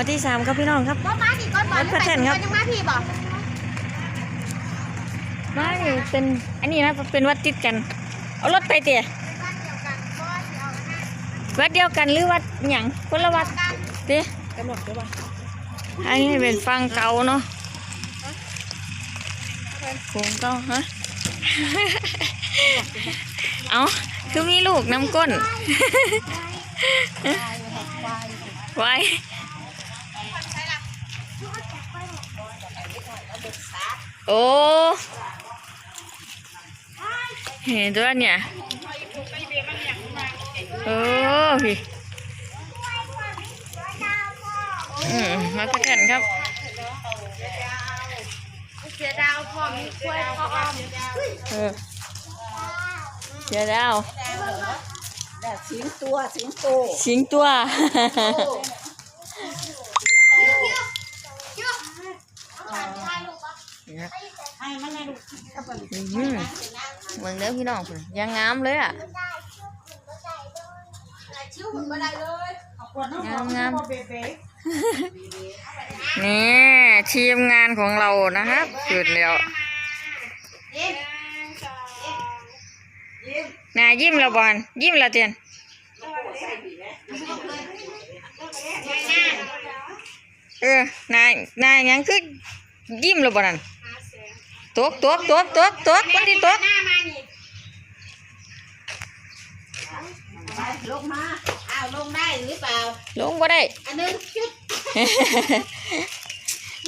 วันที่สามครับพี่น้องครับก็มาสิก้อนบอลรถพระเทนครับยังมาพี่บอกมานี่เป็นอันนี้นะเป็นวัดติดกัน เอารถไปเตี๋ยบ้านเดียวกันก็สิเอาหน้าวัดเดียวกันหรือวัดหยังคนละวัดกันเตี๋ยกำหนดด้วยว่าอันนี้เป็นฟังเก่าเนาะโคงเก่าฮะเอาคือมีลูกน้ำก้นไว้ โอ้เห็นตัวเนี่ยโอ้พี่อืมมาพักกันครับเสียดาวพอมีกล้วยพออ้อมเออเดี๋ยวแล้วแบบสิงตัวสิงโตสิงตัว ให้มันให้ลูกอืมเมืองเด้อพี่น้องพุ่นยังงามเลยอะ ชิวหุ่นมาได้เลยขวดน้ำหอมงามเบเบ้นี่ทีมงานของเรานะครับสุดแล้วเอ๊ะนายยิ้มแล้วบอลยิ้มแล้วเตียนเออนายนายยังคือยิ้มแล้วบอลนั่น ตกตกตกตกตกคนที่ตกลงมาอ้าวลงได้หรือเปล่า ลงบ่ได้ อันนึงชุด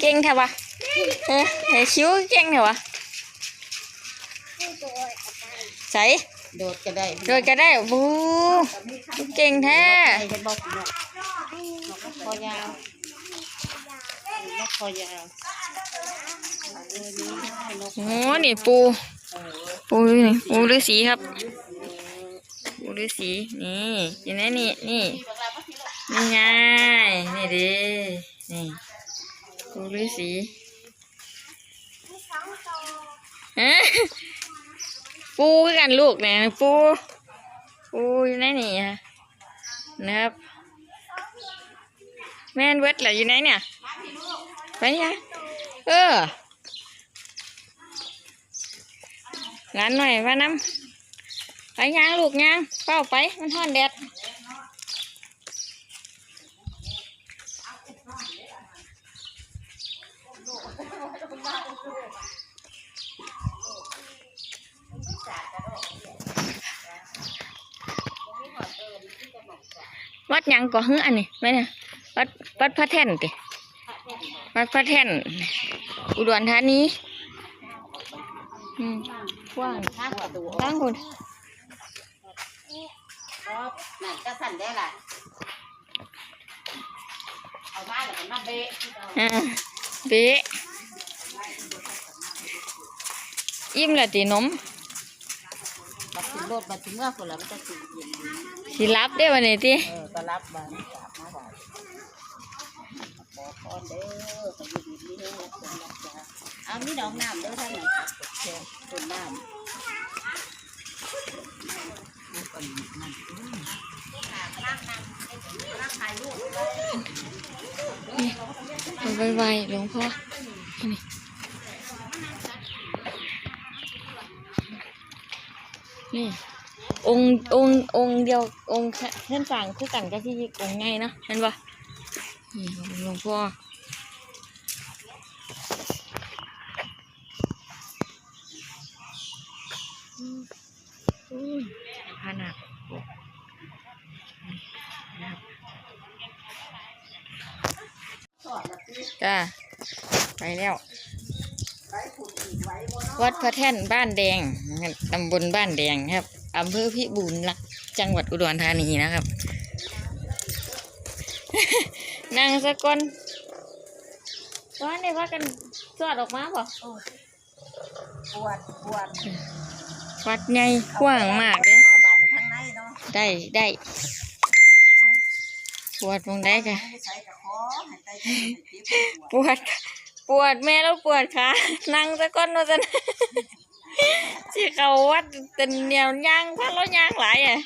เก่งแท้วะเฮ้ยเฮ้ยชิวเก่งแท้วะใส่โดดก็ได้ โดยก็ได้บูเก่งแท้ใครจะบอกนกนกคอยาว นกคอยาวเนี่ให้นกโอ้นี่ปู ปูนี่ปูฤาษีครับ ปูฤาษีนี่อยู่ไหนนี่นี่นี่ไงนี่เดินี่ปูฤาษีฮะปูกันลูกเนี่ยปูปูอยู่ไหนนี่ฮะนะครับ แม่นเวทเหรออยู่ไหนเนี่ย ไปเนี่ยเออร้านหน่อยว่าน้ำไปย่างลูกย่างเฝ้าไปมันห้อนแดดวัดยังก่อฮึอันนี้ไหมเนี่ยวัดวัดพระแท่นติ วัดพระแท่น อุดรธานีอืมกว้างข้างประตูตั้งคุณครับนั่นก็สั่นได้ล่ะเอามาแล้วก็มาเบะอ่าเบ๊ะอิ่มและตีนมมาถึงรถมาถึงเมื่อคนละมันจะสิเย็นสิรับได้วันนี้ติเออก็รับมานี่กลับมาบ่ายบ อ่อนเด้อไปอยู่ดีๆเด้อรับจ้ารับจ้าเอามีดอกน้ำเด้อท่านหนครับเชิญต้นน้ำเอาไวๆหลวงพ่อนี่นี่ องค์องค์องค์เดียวองค์เส้นสั่งคือกันกับที่องค์ไงเนาะเห็นปะ นี่หลวงพ่ออืมอืมพาหนักจ้าไปแล้ว วัดพระแท่นบ้านแดงตำบลบ้านแดงครับอำเภอพิบูลรักษ์จังหวัดอุดรธานีนะครับ นางสะกอนตอนนี้ว่ากันสอดออกมาป่ะปวดปวดวัดใหญ่กว้างมากเลยบานข้างในเนาะได้ได้ปวดตรงได้ค่ะไม่ใช้กระคอให้ใจเจ็บให้เจ็บปวดปวดปวดแม่แล้วปวดขานั่งสะก้อนว่าจะที่เขาวัดเป็นเหนียวย่างพันแล้วย่างหลายอะ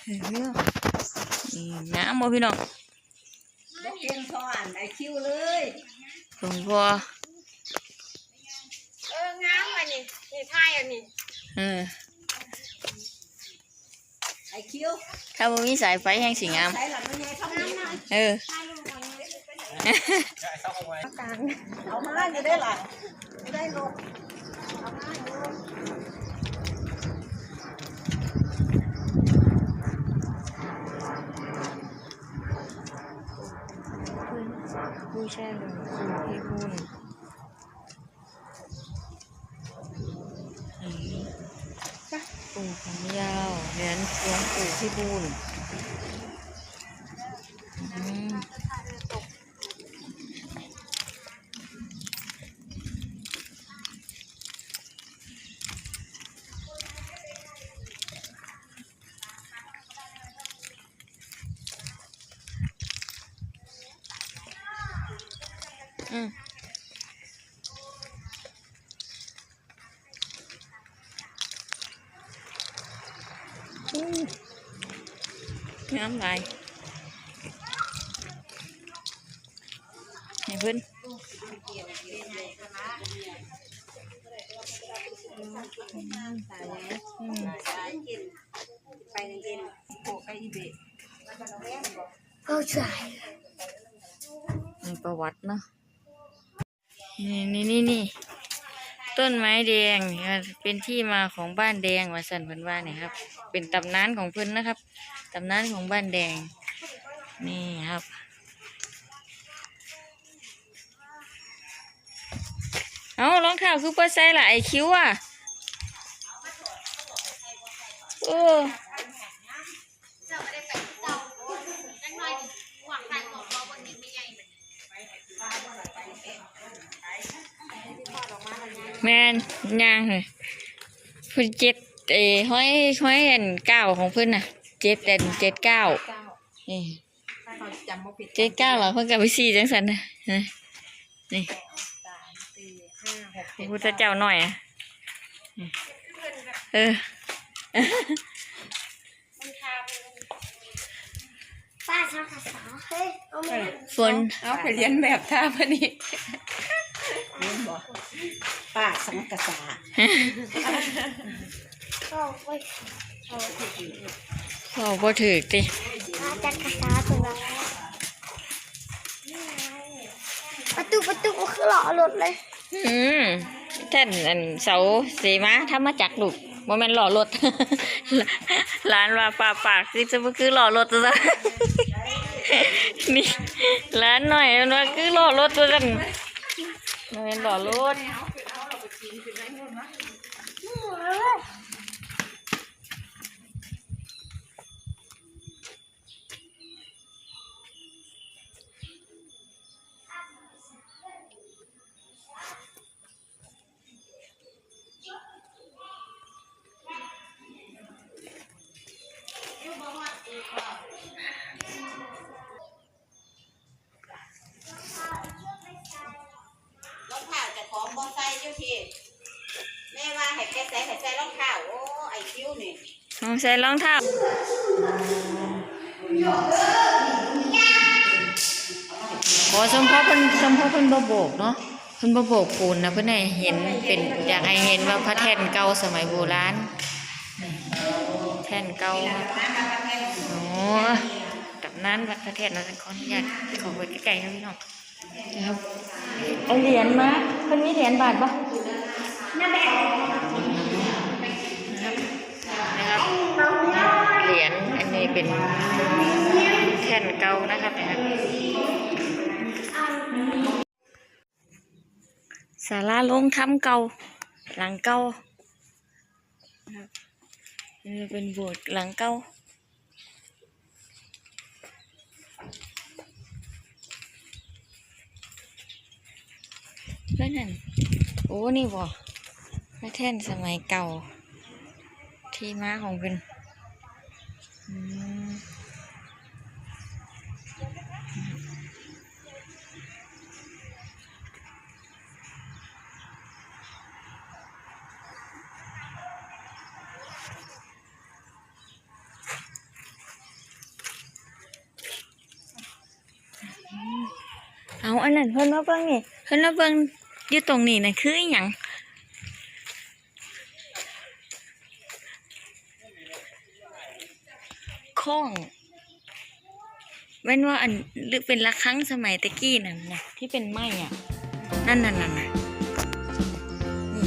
เฮ้ย นี่น้ำบ่พี่น้องบอกเก่งทอนไอคิวเลยหลวงพ่อเอองามอันนี้นี่ท่ายอันนี้เออไอคิวถ้าบ่มีสายไฟแห่งสิงามใส่หลังไม่ใช่ข้าวเหนียวเออเอามาจะได้หลังได้ลง ผู้แช่หลวงปู่พี่หุ้นปู่ผมยาวเหรียญหลวงปู่พี่บุญ อืมอู้น้ำลายให้เพิ่นอืมไปเย็นโปะไปอีเบะเข้าใจมีประวัติเนาะ นี่นี่นี่นี่ต้นไม้แดงเป็นที่มาของบ้านแดงว่าสันเพิ่นว่าเนี่ยครับ เป็นตำนานของเพิ่นนะครับตำนานของบ้านแดง นี่ครับเอารองเท้าคือเปอร์ไซส์ละไอคิวอะโอ้ แมนย่างเลยเพิ่นเจ็ดเอ้ห้อยห้อยอันเก้าของเพิ่นน่ะเจ็ดแต่เจ็ดเก้านี่ถ้าเขาจำบ่ผิดเจ็ดเก้าเหรอเพิ่นกับไปสี่จังสันนะนี่นี่สามสี่ห้าหกพระพุทธเจ้าหน่อยอะนี่เออ ป้าชอบภาษาเฮ้ยเอามาฝน เอาไปเรียนแบบท่าพอดีเรีย นบ่ป้าสังกษาเข้าไปพ่อบ่ถือติป้าจักภาษาตัวนั้นประตูประตูก็คือหล่อรถเลย อืมท่านอันเสาเสมาทำมาจากลูกบ่แม่นหล่อรถร้านว่าปากปากคือจะบ่คือหล่อรถซะนี่ร้านหน่อยมันว่าคือหล่อรถตัวนั้น เงินหล่อรถ รองเท้าจะของ พี่แม่ว่าให้แกใส่ให้ใส่รองเท้าโอ้ไอคิวนี่น้องใส่รองเท้าโอ้สมพ่อเพิ่นสมพ่อเพิ่นบ่โบกเนาะเพิ่นบ่โบกปูนนะเพิ่นให้เห็นเป็นอยากให้เห็นว่าพระแท่นเก่าสมัยโบราณแท่นเก่าโอ้ตำนานวัดพระแท่นเราขออนุญาตขอไปใกล้ๆครับพี่น้อง นะครับเอาเหรียญมาเพิ่นมีเหรียญบาทบ่นะครับนะครับเหรียญอันนี้เป็นแท่นเก่านะครับนะครับศาลาลงถ้ำเก่า หลังเก่านะครับนี่เป็นโบสถ์หลังเก่า ก็นั่น โอ้ นี่บ่ไม่แท่นสมัยเก่า ที่ม้าของคุณนเอาอันนั้นเพิ่นมาเบิ่งนี่เพิ่นมาเบิ่ง อยู่ตรงนี้นะคืออย่างข้องเว้นว่าอันหรือเป็นละครั้งสมัยตะกี้นั่นนะที่เป็นไม้อะ นั่นนั่นนั่นน่ะนี่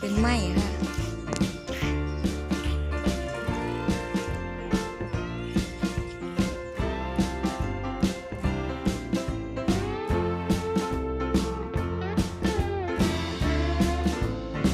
เป็นไม้ค่ะ